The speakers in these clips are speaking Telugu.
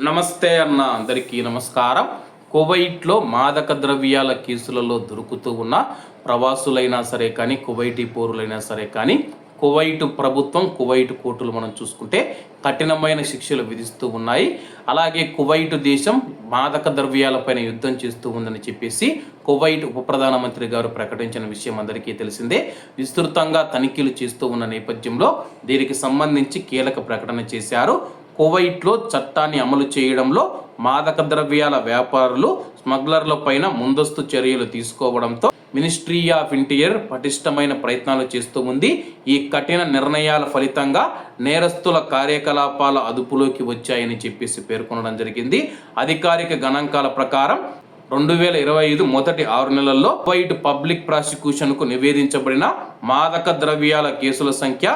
నమస్తే అన్న అందరికీ నమస్కారం. కువైట్లో మాదక ద్రవ్యాల కేసులలో దొరుకుతూ ఉన్న ప్రవాసులైనా సరే కానీ కువైటీ పౌరులైనా సరే కానీ కువైట్ ప్రభుత్వం కువైట్ కోర్టులు మనం చూసుకుంటే కఠినమైన శిక్షలు విధిస్తూ ఉన్నాయి. అలాగే కువైట్ దేశం మాదక ద్రవ్యాలపైన యుద్ధం చేస్తూ ఉందని చెప్పేసి కువైట్ ఉప ప్రధానమంత్రి గారు ప్రకటించిన విషయం అందరికీ తెలిసిందే. విస్తృతంగా తనిఖీలు చేస్తూ ఉన్న నేపథ్యంలో దీనికి సంబంధించి కీలక ప్రకటన చేశారు. కువైట్లో చట్టాన్ని అమలు చేయడంలో మాదక ద్రవ్యాల వ్యాపారులు స్మగ్లర్ల పైన ముందస్తు చర్యలు తీసుకోవడంతో మినిస్ట్రీ ఆఫ్ ఇంటీరియర్ పటిష్టమైన ప్రయత్నాలు చేస్తూ ఉంది. ఈ కఠిన నిర్ణయాల ఫలితంగా నేరస్తుల కార్యకలాపాల అదుపులోకి వచ్చాయని చెప్పేసి పేర్కొనడం జరిగింది. అధికారిక గణాంకాల ప్రకారం రెండు వేల ఇరవై ఐదు మొదటి ఆరు నెలల్లో కువైట్ పబ్లిక్ ప్రాసిక్యూషన్కు నివేదించబడిన మాదక ద్రవ్యాల కేసుల సంఖ్య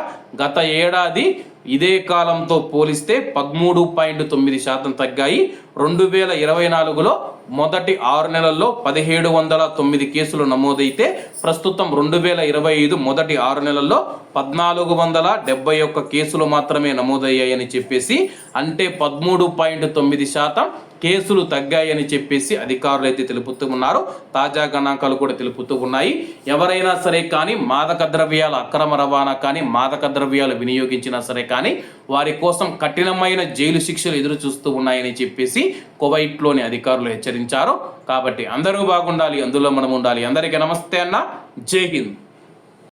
గత ఏడాది ఇదే కాలంతో పోలిస్తే పదమూడు పాయింట్ తొమ్మిది శాతం తగ్గాయి. రెండు వేల ఇరవై నాలుగులో మొదటి ఆరు నెలల్లో పదిహేడు వందల తొమ్మిది కేసులు నమోదైతే ప్రస్తుతం రెండు వేల ఇరవై ఐదు మొదటి ఆరు నెలల్లో పద్నాలుగు వందల డెబ్బై ఒక్క కేసులు మాత్రమే నమోదయ్యాయని చెప్పేసి అంటే పదమూడు పాయింట్ తొమ్మిది శాతం కేసులు తగ్గాయని చెప్పేసి అధికారులు అయితే తెలుపుతూ ఉన్నారు తాజా గణాంకాలు కూడా తెలుపుతూ ఉన్నాయి. ఎవరైనా సరే కానీ మాదక ద్రవ్యాల అక్రమ రవాణా కానీ మాదక ద్రవ్యాలు వినియోగించినా సరే కానీ వారి కోసం కఠినమైన జైలు శిక్షలు ఎదురు చూస్తూ ఉన్నాయని చెప్పేసి కువైట్లోని అధికారులు హెచ్చరించారు. కాబట్టి అందరూ బాగుండాలి అందులో మనం ఉండాలి. అందరికీ నమస్తే అన్న. జై హింద్.